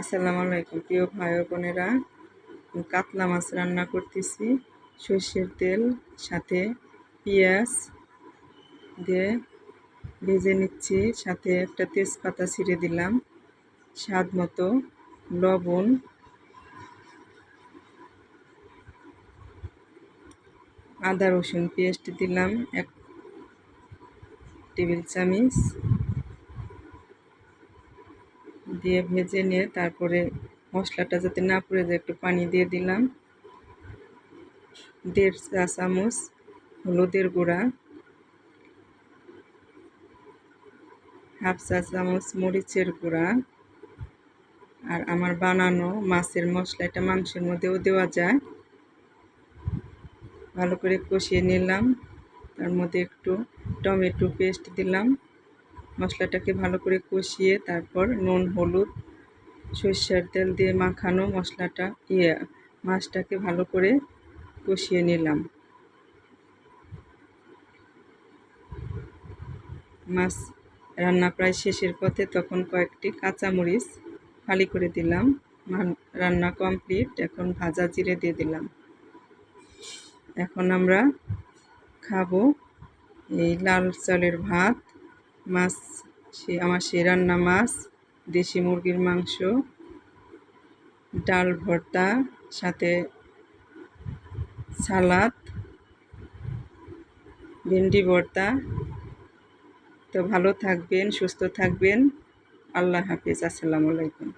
আসসালামু আলাইকুম, প্রিয় ভাই বোনেরা। কাতলা মাছ রান্না করতেছি। সর্ষের তেল, সাথে পেঁয়াজ দিয়ে ভেজে নিচ্ছি। সাথে একটা তেজপাতা ছিঁড়ে দিলাম। স্বাদ মতো লবণ। আদা রসুন পেস্ট দিলাম, এক টেবিল চামচ। দিয়ে ভেজে নিয়ে তারপরে মশলাটা যাতে না পুড়ে যায়, একটু পানি দিয়ে দিলাম। দেড় চা চামচ হলুদের গুঁড়া। হাফ চা চামচ মরিচের গুঁড়া। আর আমার বানানো মাছের মশলা, এটা মাংসের মধ্যেও দেওয়া যায়। ভালো করে কষিয়ে নিলাম। তার মধ্যে একটু টমেটো পেস্ট দিলাম। মশলাটাকে ভালো করে কষিয়ে তারপর নুন, হলুদ, সর্ষের তেল দিয়ে মাখানো মশলাটা ইয়ে মাছটাকে ভালো করে কষিয়ে নিলাম। মাছ রান্না প্রায় শেষের পথে তখন কয়েকটি কাঁচামরিচ ফালি করে দিলাম। রান্না কমপ্লিট, এখন ভাজা জিরে দিয়ে দিলাম। এখন আমরা খাব এই লাল চালের ভাত। মাছ, সে আমার সে রান্না মাছ, দেশি মুরগির মাংস, ডাল ভর্তা, সাথে সালাদ, ভেন্ডি ভর্তা। তো ভালো থাকবেন, সুস্থ থাকবেন। আল্লাহ হাফিজ, আসসালামু আলাইকুম।